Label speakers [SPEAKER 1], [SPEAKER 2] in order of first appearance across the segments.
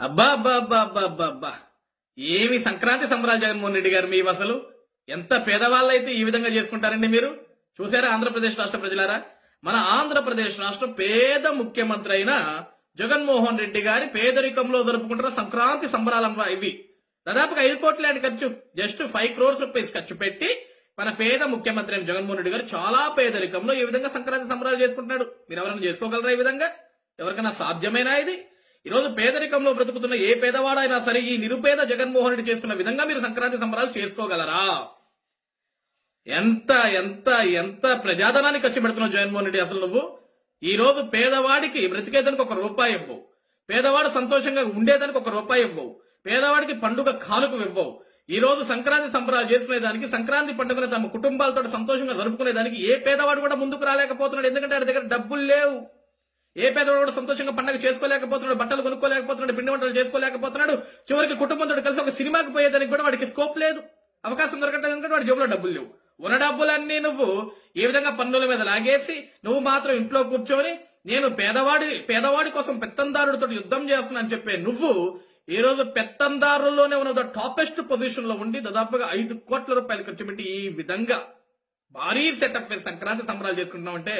[SPEAKER 1] అబ్బా అబ్బా అబ్బా అబ్బా అబ్బా అబ్బా. ఏమి సంక్రాంతి సంబరాలు జగన్మోహన్ రెడ్డి గారు మీ అసలు? ఎంత పేదవాళ్ళు అయితే ఈ విధంగా చేసుకుంటారండి మీరు? చూసారా ఆంధ్రప్రదేశ్ రాష్ట్ర ప్రజలారా? మన ఆంధ్రప్రదేశ్ రాష్ట్రం పేద ముఖ్యమంత్రి అయిన జగన్మోహన్ రెడ్డి గారి పేదరికంలో జరుపుకుంటున్న సంక్రాంతి సంబరాలమ్మా ఇవి. దాదాపుగా ఐదు కోట్ల ఖర్చు జస్ట్ ఫైవ్ క్రోర్స్ రూపీస్ ఖర్చు పెట్టి మన పేద ముఖ్యమంత్రి అయిన జగన్మోహన్ రెడ్డి గారు చాలా పేదరికంలో ఈ విధంగా సంక్రాంతి సంబరాలు చేసుకుంటున్నాడు. మీరు ఎవరైనా చేసుకోగలరా ఈ విధంగా? ఎవరికైనా సాధ్యమేనా ఇది? ఈ రోజు పేదరికంలో బ్రతుకుతున్న ఏ పేదవాడైనా సరే ఈ నిరుపేద జగన్మోహన్ రెడ్డి చేసుకున్న విధంగా మీరు సంక్రాంతి సంబరాలు చేసుకోగలరా? ఎంత ఎంత ఎంత ప్రజాధనాన్ని ఖర్చు పెడుతున్నావు జగన్మోహన్ రెడ్డి అసలు నువ్వు? ఈ రోజు పేదవాడికి బ్రతికేదానికి ఒక రూపాయి ఇవ్వవు పేదవాడు సంతోషంగా ఉండేదానికి ఒక రూపాయి ఇవ్వవు పేదవాడికి పండుగ కానుక ఇవ్వవు ఈ రోజు సంక్రాంతి సంబరాలు చేసుకునేదానికి సంక్రాంతి పండుగను తమ కుటుంబాలతో సంతోషంగా జరుపుకునేదానికి ఏ పేదవాడు కూడా ముందుకు రాలేకపోతున్నాడు. ఎందుకంటే వాడి దగ్గర డబ్బులు లేవు. ఏ పేదవాడు కూడా సంతోషంగా పండగ చేసుకోలేకపోతున్నాడు బట్టలు కొనుక్కోలేకపోతున్నాడు పిండి వంటలు చేసుకోలేకపోతున్నాడు చివరికి కుటుంబంతో కలిసి ఒక సినిమాకి పోయేదానికి కూడా వాడికి స్కోప్ లేదు. అవకాశం దొరకట్లేదు ఎందుకంటే వాడి జోబులో డబ్బులు లేవు. ఉన్న డబ్బులన్నీ నువ్వు ఏ విధంగా పన్నుల మీద లాగేసి నువ్వు మాత్రం ఇంట్లో కూర్చొని నేను పేదవాడి పేదవాడి కోసం పెత్తందారుడితో యుద్ధం చేస్తున్నానని చెప్పే నువ్వు ఈ రోజు పెత్తందారుల్లోనే ఉన్న టాపెస్ట్ పొజిషన్లో ఉండి దాదాపుగా ఐదు కోట్ల రూపాయలు ఖర్చు పెట్టి ఈ విధంగా భారీ సెటప్ మీద సంక్రాంతి సంబరాలు చేసుకుంటున్నావు అంటే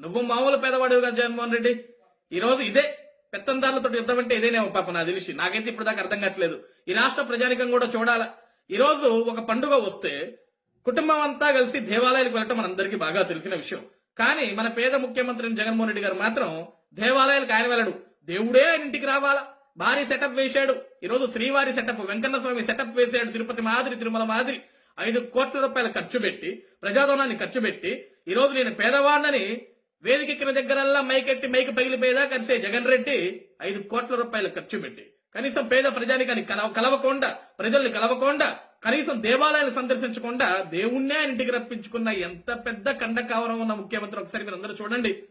[SPEAKER 1] నువ్వు మామూలు పేదవాడివి కదా జగన్మోహన్ రెడ్డి. ఈ రోజు ఇదే పెత్తందారులతో యుద్ధం అంటే ఇదేనేమో పాప నాకు తెలిసి. నాకైతే ఇప్పుడు దాకా అర్థం కావట్లేదు. ఈ రాష్ట్ర ప్రజానికం కూడా చూడాలా. ఈరోజు ఒక పండుగ వస్తే కుటుంబం అంతా కలిసి దేవాలయాలకు వెళ్ళటం మనందరికీ బాగా తెలిసిన విషయం. కానీ మన పేద ముఖ్యమంత్రి జగన్మోహన్ రెడ్డి గారు మాత్రం దేవాలయాలకు ఆయన వెళ్ళడు. దేవుడే ఆయన ఇంటికి రావాలా. భారీ సెటప్ వేశాడు. ఈరోజు శ్రీవారి సెటప్ వెంకన్న స్వామి సెటప్ వేశాడు. తిరుపతి మాదిరి తిరుమల మాదిరి. ఐదు కోట్ల రూపాయలు ఖర్చు పెట్టి ప్రజాధనాన్ని ఖర్చు పెట్టి ఈ రోజు నేను పేదవాడిని వేదికెక్కిన దగ్గరల్లా మైకెట్టి మైకి పగిలిపోయేదా? కలిసే జగన్ రెడ్డి ఐదు కోట్ల రూపాయలు ఖర్చు పెట్టి. కనీసం పేద ప్రజానికాన్ని కలవ కలవకుండా ప్రజల్ని కలవకుండా కనీసం దేవాలయాలు సందర్శించకుండా దేవుణ్ణే ఆయన ఇంటికి రప్పించుకున్న ఎంత పెద్ద కండకావరం ఉన్న ముఖ్యమంత్రి ఒకసారి మీరు అందరూ చూడండి.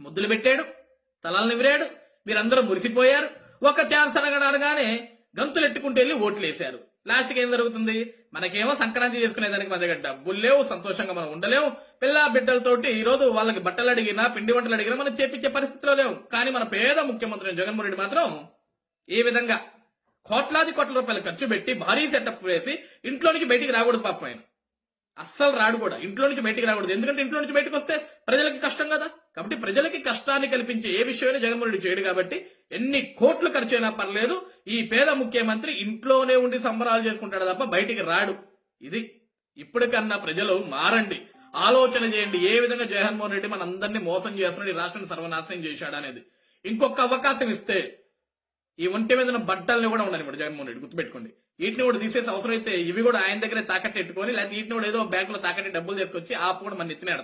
[SPEAKER 1] ముద్దులు పెట్టాడు తలాలు నివిరాడు మీరందరూ మురిసిపోయారు. ఒక ఛాన్స్ అనగానే గంతులు ఎట్టుకుంటూ వెళ్ళి ఓట్లు వేశారు లాస్ట్కి ఏం జరుగుతుంది? మనకేమో సంక్రాంతి చేసుకునేదానికి మన దగ్గర డబ్బులు లేవు సంతోషంగా మనం ఉండలేము. పిల్ల బిడ్డలతోటి ఈ రోజు వాళ్ళకి బట్టలు అడిగినా పిండి వంటలు అడిగినా మనం చేపించే పరిస్థితిలో లేవు. కానీ మన పేద ముఖ్యమంత్రి జగన్మోహన్ రెడ్డి మాత్రం ఈ విధంగా కోట్లాది కోట్ల రూపాయలు ఖర్చు పెట్టి భారీ సెటప్ వేసి ఇంట్లో నుంచి బయటికి రాకూడదు పాప ఆయన. అస్సలు రాడు కూడా. ఇంట్లో నుంచి బయటికి రాకూడదు. ఎందుకంటే ఇంట్లో నుంచి బయటకు వస్తే ప్రజలకి కష్టం కదా. కాబట్టి ప్రజలకి కష్టాన్ని కల్పించే ఏ విషయమైనా జగన్మోహన్ చేయడు కాబట్టి ఎన్ని కోట్లు ఖర్చు అయినా పర్లేదు ఈ పేద ముఖ్యమంత్రి ఇంట్లోనే ఉండి సంబరాలు చేసుకుంటాడు తప్ప బయటికి రాడు. ఇది ఇప్పటికన్నా ప్రజలు మారండి. ఆలోచన చేయండి ఏ విధంగా జగన్మోహన్ రెడ్డి మన అందరినీ మోసం చేస్తున్నాడు ఈ రాష్ట్రాన్ని సర్వనాశనం చేశాడు అనేది. ఇంకొక అవకాశం ఇస్తే ఈ ఒంటి మీద బట్టల్ని కూడా ఉండాలి ఇప్పుడు జగన్మోహన్ రెడ్డి గుర్తుపెట్టుకోండి. వీటిని కూడా తీసేసి అవసరం అయితే ఇవి కూడా ఆయన దగ్గరే తాకట్టు పెట్టుకొని లేకపోతే వీటిని కూడా ఏదో బ్యాంకులో తాకట్టి డబ్బులు తీసుకొచ్చి ఆ కూడా మన ఎత్తినే